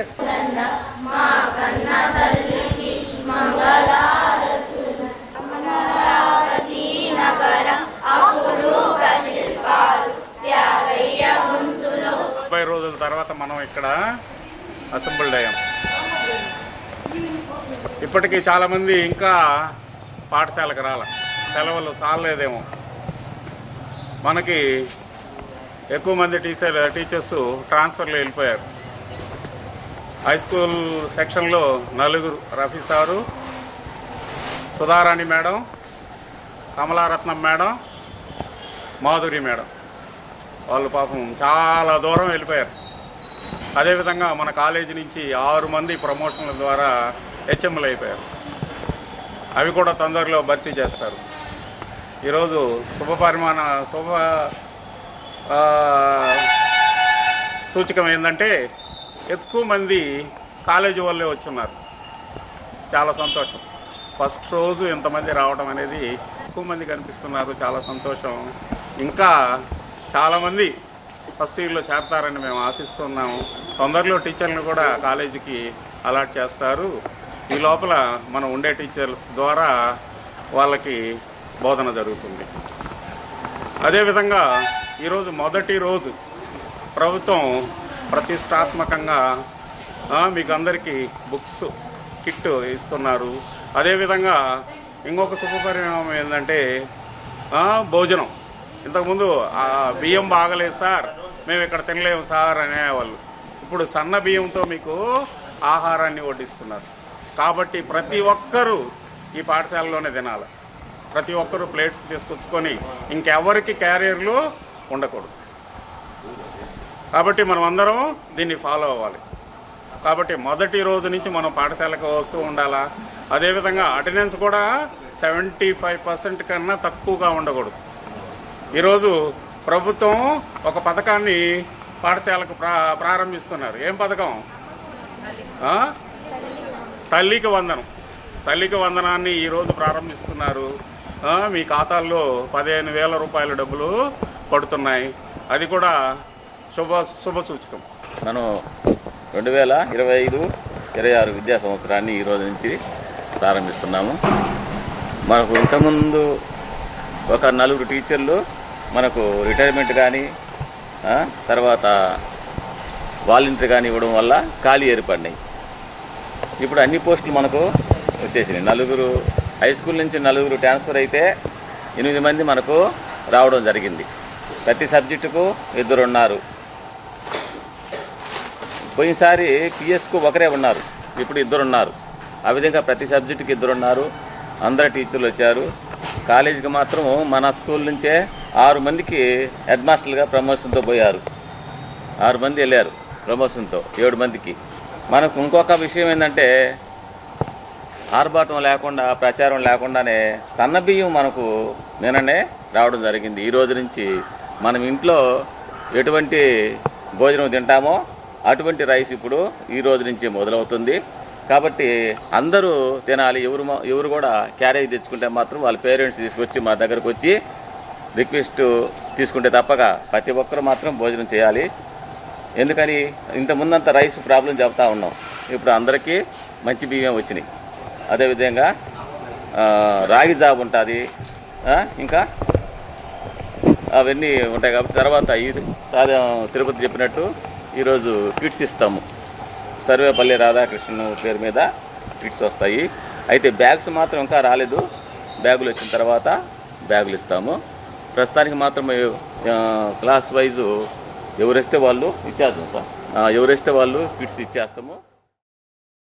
Sandys, ముప్పై రోజుల తర్వాత మనం ఇక్కడ అసెంబ్ల్డ్ అయ్యాం. ఇప్పటికీ చాలామంది ఇంకా పాఠశాలకు రాల. సెలవులు చాలలేదేమో. మనకి ఎక్కువ మంది టీచర్ టీచర్స్ ట్రాన్స్ఫర్లో వెళ్ళిపోయారు. హై స్కూల్ సెక్షన్లో నలుగురు Rafi sir Sudharani madam Kamalaratnam madam Madhuri madam. వాళ్ళు పాపం చాలా దూరం వెళ్ళిపోయారు. అదేవిధంగా మన కాలేజీ నుంచి ఆరు మంది ప్రమోషన్ల ద్వారా హెచ్ఎంలు అయిపోయారు. అవి కూడా తొందరలో భర్తీ చేస్తారు. ఈరోజు శుభ పరిమాణ శుభ సూచకం ఏంటంటే ఎక్కువ మంది కాలేజీ వాళ్ళే వచ్చున్నారు. చాలా సంతోషం. ఫస్ట్ రోజు ఇంతమంది రావడం అనేది ఎక్కువ మంది కనిపిస్తున్నారు. చాలా సంతోషం. ఇంకా చాలామంది ఫస్ట్ ఇయర్లో చేరతారని మేము ఆశిస్తున్నాము. తొందరలో టీచర్లను కూడా కాలేజీకి అలాట్ చేస్తారు. ఈ లోపల మనం ఉండే టీచర్స్ ద్వారా వాళ్ళకి బోధన జరుగుతుంది. అదేవిధంగా ఈరోజు మొదటి రోజు ప్రభుత్వం ప్రతిష్టాత్మకంగా మీకు అందరికీ బుక్స్ కిట్ ఇస్తున్నారు. అదేవిధంగా ఇంకొక శుభపరిణామం ఏంటంటే భోజనం. ఇంతకుముందు బియ్యం బాగలేదు సార్. మేము ఇక్కడ తినలేము సార్ అనేవాళ్ళు. ఇప్పుడు సన్న బియ్యంతో మీకు ఆహారాన్ని వడ్డిస్తున్నారు. కాబట్టి ప్రతి ఒక్కరూ ఈ పాఠశాలలోనే తినాలి. ప్రతి ఒక్కరూ ప్లేట్స్ తీసుకొచ్చుకొని ఇంకెవరికి క్యారియర్లు ఉండకూడదు. కాబట్టి మనం అందరం దీన్ని ఫాలో అవ్వాలి. కాబట్టి మొదటి రోజు నుంచి మనం పాఠశాలకు వస్తూ ఉండాలా? అదేవిధంగా అటెండెన్స్ కూడా సెవెంటీ ఫైవ్ పర్సెంట్ కన్నా తక్కువగా ఉండకూడదు. ఈరోజు ప్రభుత్వం ఒక పథకాన్ని పాఠశాలకు ప్రా ప్రారంభిస్తున్నారు. ఏం పథకం? తల్లికి వందనం. తల్లికి వందనాన్ని ఈరోజు ప్రారంభిస్తున్నారు. మీ ఖాతాల్లో పదిహేను వేల రూపాయల డబ్బులు పడుతున్నాయి. అది కూడా శుభ శుభ సూచకం మనం రెండు వేల ఇరవై ఐదు ఇరవై ఆరు విద్యా సంవత్సరాన్ని ఈరోజు నుంచి ప్రారంభిస్తున్నాము. మనకు ఇంతకుముందు ఒక నలుగురు టీచర్లు మనకు రిటైర్మెంట్ కానీ తర్వాత వాలంటీర్ కానీ ఇవ్వడం వల్ల ఖాళీ ఏర్పడినాయి. ఇప్పుడు అన్ని పోస్టులు మనకు వచ్చేసినాయి. నలుగురు హై స్కూల్ నుంచి నలుగురు ట్రాన్స్ఫర్ అయితే ఎనిమిది మంది మనకు రావడం జరిగింది. ప్రతి సబ్జెక్టుకు ఇద్దరు ఉన్నారు పోయినసారి పిఎస్కు ఒకరే ఉన్నారు. ఇప్పుడు ఇద్దరు ఉన్నారు ఆ విధంగా ప్రతి సబ్జెక్టుకి ఇద్దరు ఉన్నారు అందరు టీచర్లు వచ్చారు. కాలేజీకి మాత్రం మన స్కూల్ నుంచే ఆరు మందికి హెడ్ మాస్టర్లుగా ప్రమోషన్తో పోయారు. ఆరు మంది వెళ్ళారు ప్రమోషన్తో ఏడు మందికి. మనకు ఇంకొక విషయం ఏంటంటే ఆర్భాటం లేకుండా ప్రచారం లేకుండానే సన్నబియ్యం మనకు నిన్ననే రావడం జరిగింది. ఈ రోజు నుంచి మనం ఇంట్లో ఎటువంటి భోజనం తింటామో అటువంటి రైస్ ఇప్పుడు ఈ రోజు నుంచి మొదలవుతుంది. కాబట్టి అందరూ తినాలి. ఎవరు ఎవరు కూడా క్యారేజ్ తెచ్చుకుంటే మాత్రం వాళ్ళ పేరెంట్స్ తీసుకొచ్చి మా దగ్గరకు వచ్చి రిక్వెస్ట్ తీసుకుంటే తప్పక ప్రతి ఒక్కరు మాత్రం భోజనం చేయాలి. ఎందుకని ఇంత ముందంత రైస్ ప్రాబ్లం చెప్తా ఉన్నాం. ఇప్పుడు అందరికీ మంచి బియ్యం వచ్చినాయి. అదేవిధంగా రాగి జాబ్ ఉంటుంది. ఇంకా అవన్నీ ఉంటాయి కాబట్టి తర్వాత ఈ సాదా తిరుపతి చెప్పినట్టు ఈరోజు కిట్స్ ఇస్తాము. సర్వేపల్లి రాధాకృష్ణ పేరు మీద కిట్స్ వస్తాయి. అయితే బ్యాగ్స్ మాత్రం ఇంకా రాలేదు. బ్యాగులు వచ్చిన తర్వాత బ్యాగులు ఇస్తాము. ప్రస్తుతానికి మాత్రం క్లాస్ వైజు ఎవరేస్తే వాళ్ళు ఇచ్చేస్తాం సార్. ఆ, ఎవరేస్తే వాళ్ళు కిట్స్ ఇచ్చేస్తాము.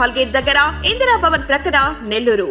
hall gate దగ్గర ఇందిరా భవన్ ప్రక్కన నెల్లూరు.